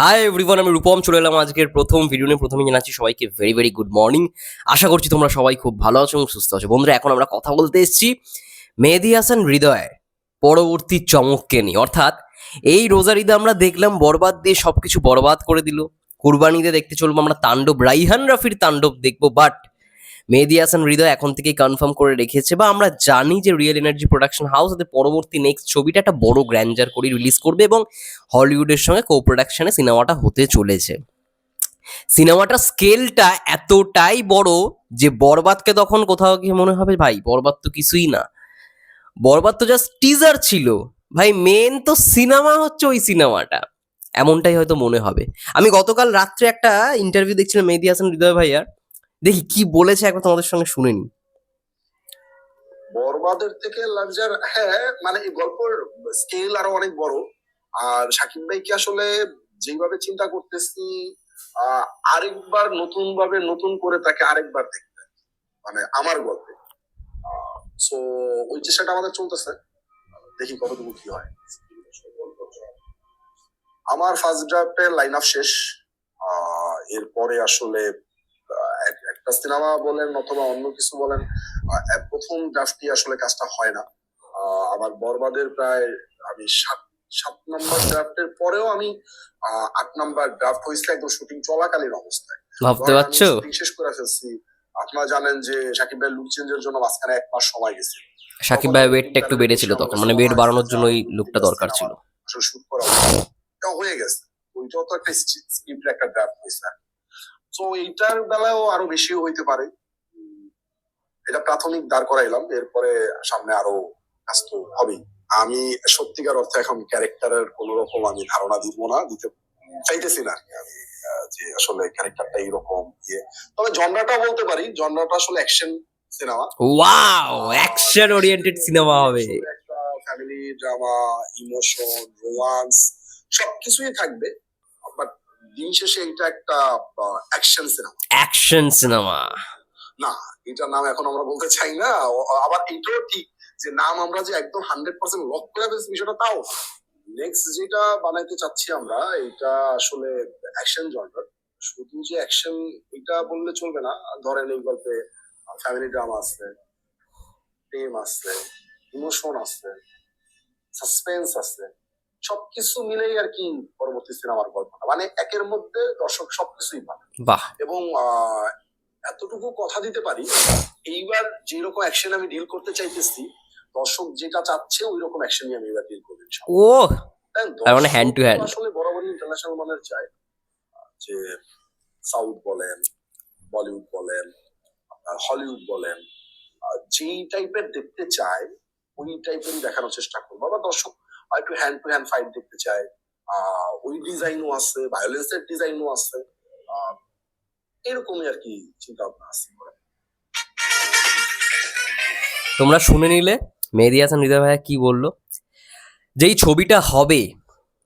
Hi everyone আমি রূপম চলে এলাম আজকের প্রথম ভিডিও নিয়ে। প্রথমে জানাচ্ছি সবাইকে ভেরি ভেরি গুড মর্নিং আশা করছি তোমরা সবাই খুব ভালো আছো এবং সুস্থ আছো। বন্ধুরা, এখন আমরা কথা বলতে এসেছি মেহেদি হাসান হৃদয় পরবর্তী চমককে নিয়ে। অর্থাৎ এই রোজার ঈদে আমরা দেখলাম বরবাদ দিয়ে সব কিছু বরবাদ করে দিল। কুরবানিতে দেখতে চলবো আমরা তাণ্ডব, রাইহান রাফির তাণ্ডব দেখব। বাট মেহেদি হাসান হৃদয় এখন থেকেই কনফার্ম করে রেখেছে বা আমরা জানি যে রিয়েল এনার্জি প্রোডাকশন হাউস এদের পরবর্তী নেক্সট ছবিটা একটা বড় গ্র্যান্ডার করে রিলিজ করবে এবং হলিউডের সঙ্গে কো প্রোডাকশনে সিনেমাটা হতে চলেছে। সিনেমাটার স্কেলটা এতটাই বড় যে বরবাদকে তখন কোথাও গিয়ে মনে হবে, ভাই, বরবাদ তো কিছুই না। বরবাদ তো জাস্ট টিজার ছিল। ভাই মেন তো সিনেমা হচ্ছে ওই সিনেমাটা। এমনটাই হয়তো মনে হবে। আমি গতকাল রাত্রে একটা ইন্টারভিউ দেখছিলাম মেহেদি হাসান হৃদয় ভাইয়ার। দেখি কি বলেছে, একবার তোমাদের সঙ্গে শুনে নি বরবাদের থেকে লার্জার হ্যাঁ মানে এই গল্পের স্কেল আরও অনেক বড়। আর সাকিব ভাইকে আসলে যেভাবে চিন্তা করতেছি আরেকবার নতুন ভাবে নতুন করে তাকে আরেকবার দেখতে মানে আমার গল্পে। সো ওই চেষ্টাটা আমাদের চলতেছে। দেখি কতটুকু কি হয়। আমার ফার্স্ট ড্রাফটের লাইন আপ শেষ এরপরে আসলে সিনেমা বলেন অথবা অন্য কিছু বলেন প্রথম ড্রাফটই আসলে কাজটা হয় না। আমার বরবাদের প্রায় আমি সাত সাত নম্বর ড্রাফটের পরেও আমি আট নম্বর ড্রাফট হয়েছিল একদম শুটিং চলাকালীন অবস্থায়। ভাবতে পারছ? শেষ করে ফেলছি। আপনারা জানেন যে সাকিব ভাই লুক চেঞ্জের জন্য মাঝখানে এক মাস সময় গেছে সাকিব ভাই ওয়েটটা একটু বেড়েছিল তখন মানে ওয়েট বাড়ানোর জন্য ওই লুকটা দরকার ছিল। আসলে শুট করা। হয়ে গেছে। ওইটাও তো একটা স্ক্রিপ্টের একটা ড্রাফট হয়েছে। তো এইটার বেলায়ও আরও বেশি হইতে পারে। এটা প্রাথমিক দাঁড় করাইলাম এরপরে সামনে আরও কাজ তো হবেই আমি সত্যিকার অর্থে এখন ক্যারেক্টারের কোন রকম আমি ধারণা দিব না দিতে চাইতেছি না আমি যে আসলে ক্যারেক্টারটা এইরকম ইয়ে। তবে জনরাটা বলতে পারি জনরাটা আসলে action cinema wow action oriented cinema হবে। ফ্যামিলি ড্রামা ইমোশন রোমান্স সবকিছুই থাকবে। দিন শেষে এটা একটা অ্যাকশন সিনেমা অ্যাকশন সিনেমা না এটার নাম এখন আমরা বলতে চাই না। আবার এটাও ঠিক যে নাম আমরা যে একদম হান্ড্রেড পার্সেন্ট লক করে ফেলছি বিষয়টা তাও নেক্সট যেটা বানাইতে চাচ্ছি আমরা এটা আসলে অ্যাকশন জনরার শুধু যে অ্যাকশন এটা বললে চলবে না। ধরেন এই গল্পে ফ্যামিলি ড্রামা আছে প্রেম আছে ইমোশন আছে সাসপেন্স আছে। সবকিছু মিলেই আর কি পরবর্তী সিনেমার গল্পটা মানে একের মধ্যে দর্শক সবকিছুই পাবে। বাহ। এবং এতটুকু কথা দিতে পারি এইবার যেরকম অ্যাকশন আমি ডিল করতে চাইতেছি দর্শক যেটা চাচ্ছে ওই রকম অ্যাকশনই আমি এবার ডিল করব ইনশাআল্লাহ। ও মানে to দর্শক hand। আসলে বরাবরই ইন্টারন্যাশনাল মানের চাই যে সাউথ বলেন বলিউড বলেন আপনার হলিউড বলেন যেই টাইপের দেখতে চায় ওই টাইপেরই দেখানোর চেষ্টা করব। আবার দর্শক আর একটু হ্যান্ড টু হ্যান্ড ফাইট দেখতে চায় ওই ডিজাইনও আছে ভায়োলেন্সের ডিজাইনও আছে। এরকমই আর কি চিন্তা ভাবনা আছে তোমরা শুনে নিলে, মেহেদি হাসান হৃদয় ভাইয়া কি বলল? যেই ছবিটা হবে,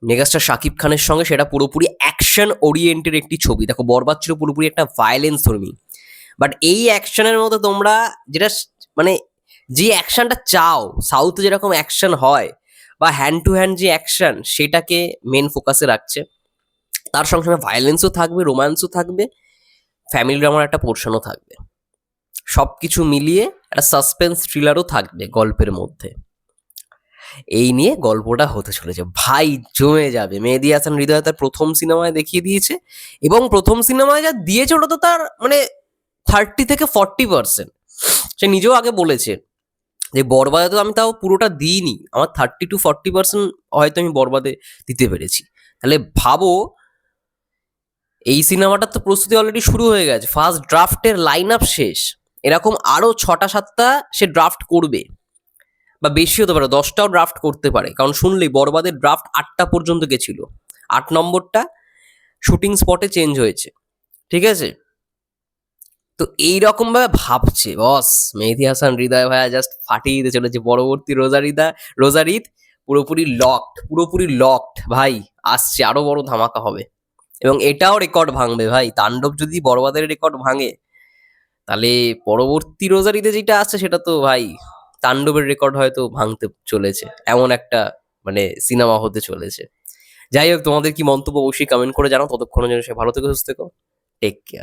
মেগাস্টার শাকিব খানের সঙ্গে, সেটা পুরোপুরি অ্যাকশন ওরিয়েন্টেড একটি ছবি। দেখো, বরবাদ ছিল পুরোপুরি একটা ভায়োলেন্স ধর্মী। বাট এই অ্যাকশনের মতো তোমরা যেটা মানে যে অ্যাকশনটা চাও সাউথে যেরকম অ্যাকশন হয় বা হ্যান্ড টু হ্যান্ড যে অ্যাকশন সেটাকে মেন ফোকাসে রাখছে। তার সঙ্গে সঙ্গে ভায়োলেন্সও থাকবে রোম্যান্সও থাকবে ফ্যামিলি ড্রামার একটা পোর্শনও থাকবে। সব কিছু মিলিয়ে একটা সাসপেন্স থ্রিলারও থাকবে গল্পের মধ্যে। এই নিয়ে গল্পটা হতে চলেছে। ভাই জমে যাবে। মেহেদি হাসান হৃদয় তার প্রথম সিনেমায় দেখিয়ে দিয়েছে এবং প্রথম সিনেমায় যা দিয়েছে ওটা তো তার মানে থার্টি থেকে ফর্টি পার্সেন্ট সে নিজেও আগে বলেছে যে বরবাদে তো আমি তাও পুরোটা দিইনি। আমার থার্টি টু ফর্টি পার্সেন্ট হয়তো আমি বরবাদে দিতে পেরেছি। তাহলে ভাবো, এই সিনেমাটার তো প্রস্তুতি অলরেডি শুরু হয়ে গেছে। ফার্স্ট ড্রাফটের লাইন আপ শেষ। এরকম আরও ছটা সাতটা সে ড্রাফট করবে। বা বেশি হতে পারে, দশটাও ড্রাফট করতে পারে। কারণ শুনলেই বরবাদের ড্রাফট আটটা পর্যন্ত গেছিল। আট নম্বরটা শুটিং স্পটে চেঞ্জ হয়েছে। ঠিক আছে? তো এইরকম ভাবে ভাবছে বস মেহেদি হাসান, হৃদয় ভাইয়া জাস্ট ফাটিয়ে দিতে চলেছে। পরবর্তী রোজারিদা রোজার ঈদ পুরোপুরি লকড পুরোপুরি লকড ভাই। আসছে, আরও বড় ধামাকা হবে। এবং এটাও রেকর্ড ভাঙবে, ভাই। তাণ্ডব যদি বরবাদের রেকর্ড ভাঙে, তাহলে পরবর্তী রোজারিতে যেটা আসছে, সেটা তো ভাই, তাণ্ডবের রেকর্ড হয়তো ভাঙতে চলেছে। এমন একটা মানে সিনেমা হতে চলেছে। যাই হোক, তোমাদের কি মন্তব্য অবশ্যই কমেন্ট করে জানাও। ততক্ষণের জন্য সে ভালো থেকো, সুস্থ থেকো। Take care